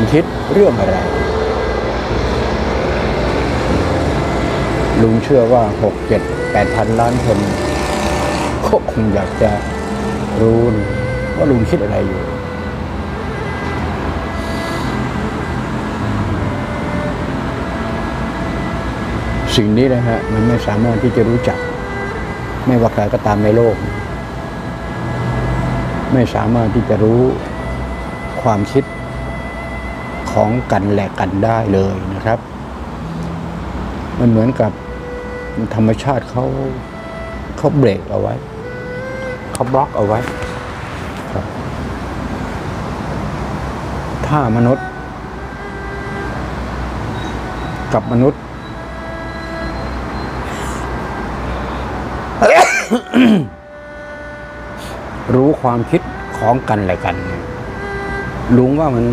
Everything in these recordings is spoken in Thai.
งคิดเรื่องอะไร ลุงเชื่อว่าหกเจ็ดแปดพันล้านคนก็คงอยากจะรู้ว่าลุงคิดอะไรอยู่ สิ่งนี้นะฮะ มันไม่สามารถที่จะรู้จัก ไม่ว่าใครก็ตามในโลก ไม่สามารถที่จะรู้ความคิด ของกันและกันได้เลยนะครับ มันเหมือนกับธรรมชาติเขาเขาเบรกเอาไว้เขาบล็อกเอาไว้ครับถ้ามนุษย์ กับมนุษย์รู้ความคิดของกันและกัน ลุงว่ามัน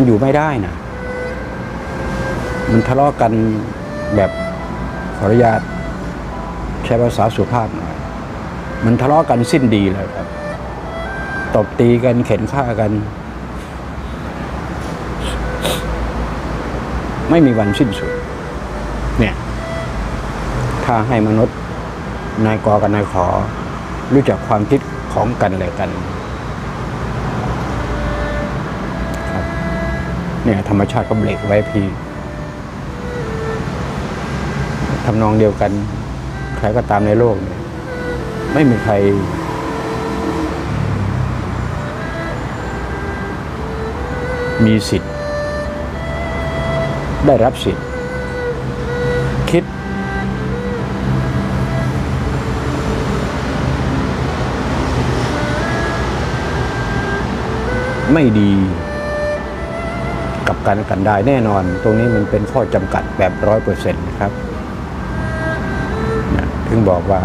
มันอยู่ไม่ได้นะมันทะเลาะกันแบบขออนุญาตใช้ภาษาสุภาพหน่อยมันทะเลาะกันสิ้นดีเลยครับตบตีกันเข็นฆ่ากัน ไม่มีวันสิ้นสุด เนี่ย ถ้าให้มนุษย์นายกอกับนายขอ รู้จักความคิดของกันและกัน ครับ เนี่ยธรรมชาติก็เบรกไว้พี่ทำนองเดียวกันใครก็ตามในโลกเนี่ยไม่มีใคร มีสิทธิ์ ได้รับสิทธิ์ คิด ไม่ดี กับกันกันได้แน่นอน ตรงนี้มันเป็นข้อจำกัดแบบร้อยเปอร์เซ็นต์นะครับถึงบอกว่า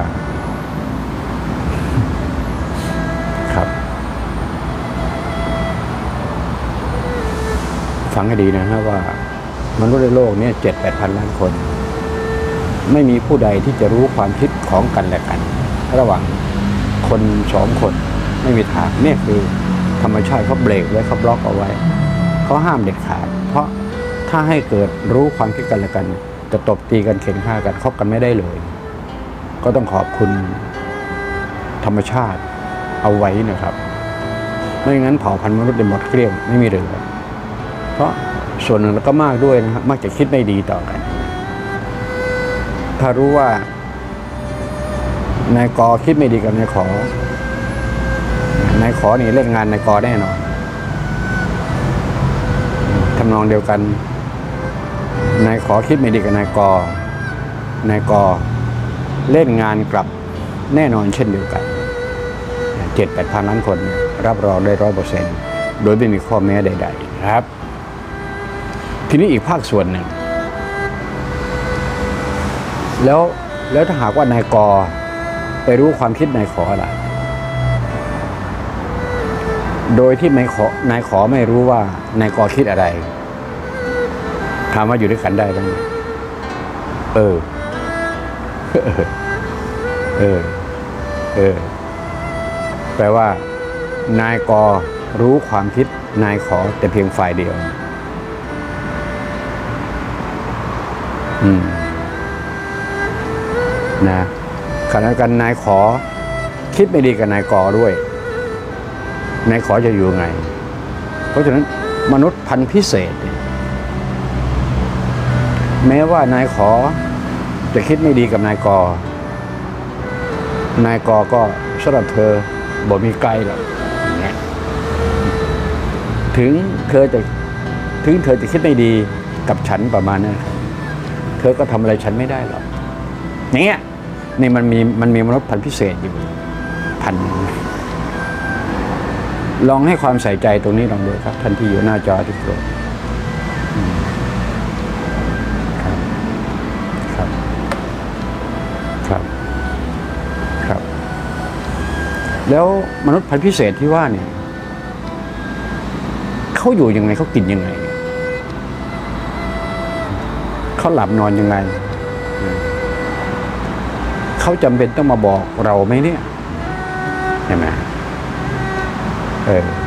ครับ ฟังให้ดีนะฮะว่ามนุษย์ในโลกนี้เจ็ดแปดพันล้านคน ไม่มีผู้ใดที่จะรู้ความคิดของกันและกัน ระหว่างคนสองคนไม่มีทางนี่คือธรรมชาติเขาเบรกไว้เขาบล็อกเอาไว้ เขาห้ามเด็ดขาด เพราะถ้าให้เกิดรู้ความคิดกันและกัน จะตบตีกันเข็นฆ่ากันคบกันไม่ได้เลย ก็ต้องขอบคุณธรรมชาติเอาไว้นะครับ ไม่งั้นเผ่าพันธุ์มนุษย์จะหมดเกลี้ยงไม่มีเหลือเพราะส่วนหนึ่งแล้วก็มากด้วยนะครับมักจะคิดไม่ดีต่อกัน ถ้ารู้ว่านายกอคิดไม่ดีกับนายขอนายขอนี่เล่นงานนายกอแน่นอน ทำนองเดียวกัน นายขอคิดไม่ดีกับนายกนายกอเล่นงานกลับแน่นอนเช่นเดียวกันเจ็ดแปดพันล้านคนรับรองได้ร้อยเปอร์เซ็นต์โดยไม่มีข้อแม้ใด ๆ ครับ ทีนี้อีกภาคส่วนหนึ่ง แล้วแล้วถ้าหากว่านายกไปรู้ความคิดนายขอล่ะ โดยที่นายขอนายขอไม่รู้ว่านายกอคิดอะไรถามว่าอยู่ด้วยกันได้ไหมเออ เออ เออ แปลว่า นายกอรู้ความคิดนายขอแต่เพียงฝ่ายเดียว อืม นะขณะกันนายขอ คิดไม่ดีกับนายกอด้วย นายขอจะอยู่ไง เพราะฉะนั้นมนุษย์พันธุ์พิเศษ แม้ว่านายขอจะคิดไม่ดีกับนายกอ นายกอก็สำหรับเธอบ่มีไกลหรอกถึงเธอจะถึงเธอจะคิดไม่ดีกับฉันประมาณนั้นเธอก็ทำอะไรฉันไม่ได้หรอกอย่างเงี้ยนี่มันมีมันมีมนุษย์พันธุ์พิเศษอยู่พันธุ์ ลองให้ความใส่ใจตรงนี้ลองดูครับท่านที่อยู่หน้าจอที่โปรดครับครับ ครับ ครับ แล้วมนุษย์พันธุ์พิเศษที่ว่าเนี่ยเขาอยู่ยังไงเขากินยังไงเขาหลับนอนยังไงเขาจำเป็นต้องมาบอกเราไหมเนี่ยเห็นไหม เออ